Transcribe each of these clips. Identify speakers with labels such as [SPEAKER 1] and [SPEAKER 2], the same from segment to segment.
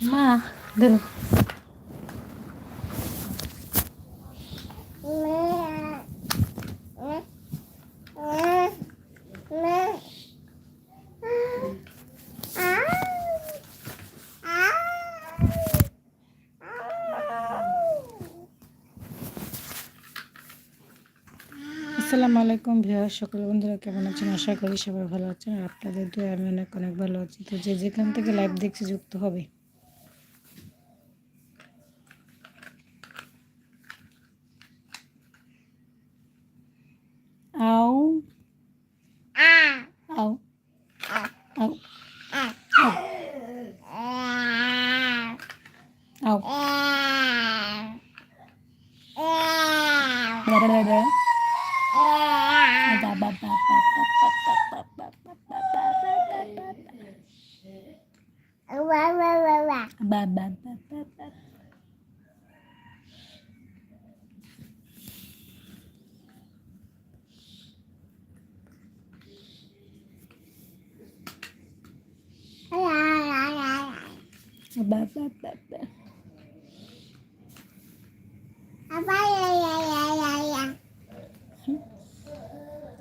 [SPEAKER 1] মা ধরো আসসালামু আলাইকুম ভিউয়ার সকল বন্ধুরা কেমন আছেন? আশা করি সবাই ভালো আছেন। আর আপনাদের দোয়া আমি অনেক অনেক ভালো আছি। তো যে যেখান থেকে লাইভ দেখছি, যুক্ত হবে। Au. Ba ba ba ba.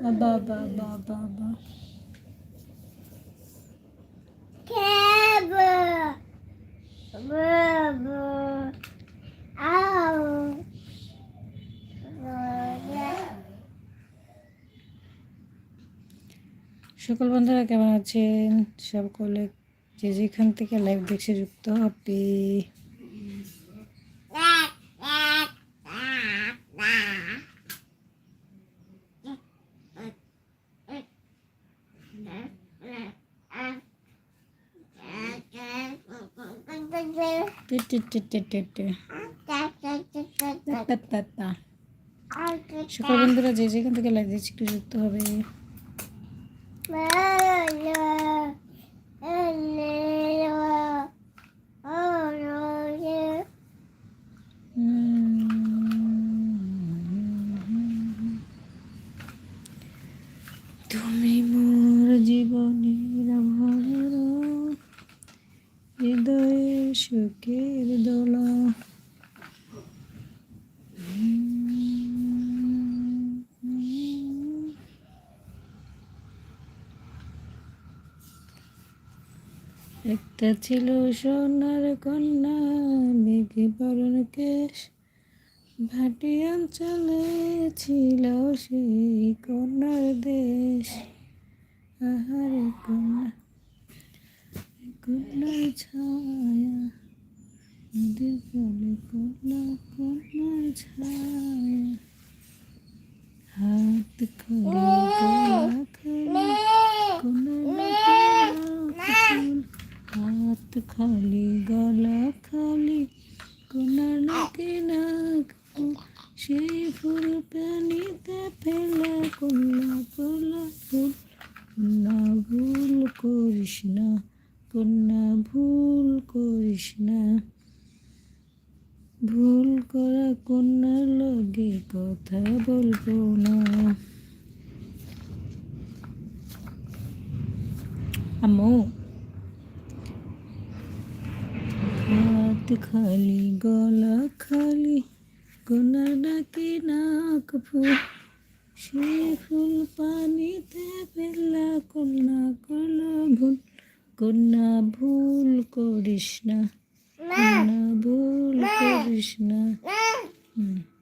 [SPEAKER 1] Ba ba ba. সকল বন্ধুরা কেমন আছেন? সকলে যে যেখান থেকে লাইভ দেখছে যুক্ত হবে টি টি টি টি টি টি। তা তা তা তা। সকল বন্ধুরা যে যেখান থেকে লাগিয়েছি একটু যুক্ত হবে। সুখের দোলা একটা ছিল সোনার কন্যা, মেঘে পরন কেশ। ভাটি অঞ্চলে ছিল সেই কন্যার দেশ। আহারে কন্যা, কন্যার ছায়া নদীর জলে কন্যা কন্যার ছায়া হাত খোলে গলা খোলে কন্যার হাত খালি গলা খালি কোনার নাকে নাক ফুল। সেই ফুল পানিতে ফেলা কন্যা পোলা ফুল কন্যা ভুল করিস না কন্যা ভুল করিস না ভুল করা কন্যার লগে কথা বলব না। আম্মু। হাত খালি, গলা খালি, কন্যার ডাকে নাক ফুল সে ফুল পানিতে ফেললা, কন্যা কলা ভুল, কন্যা ভুল করিস না। Ma. Ma.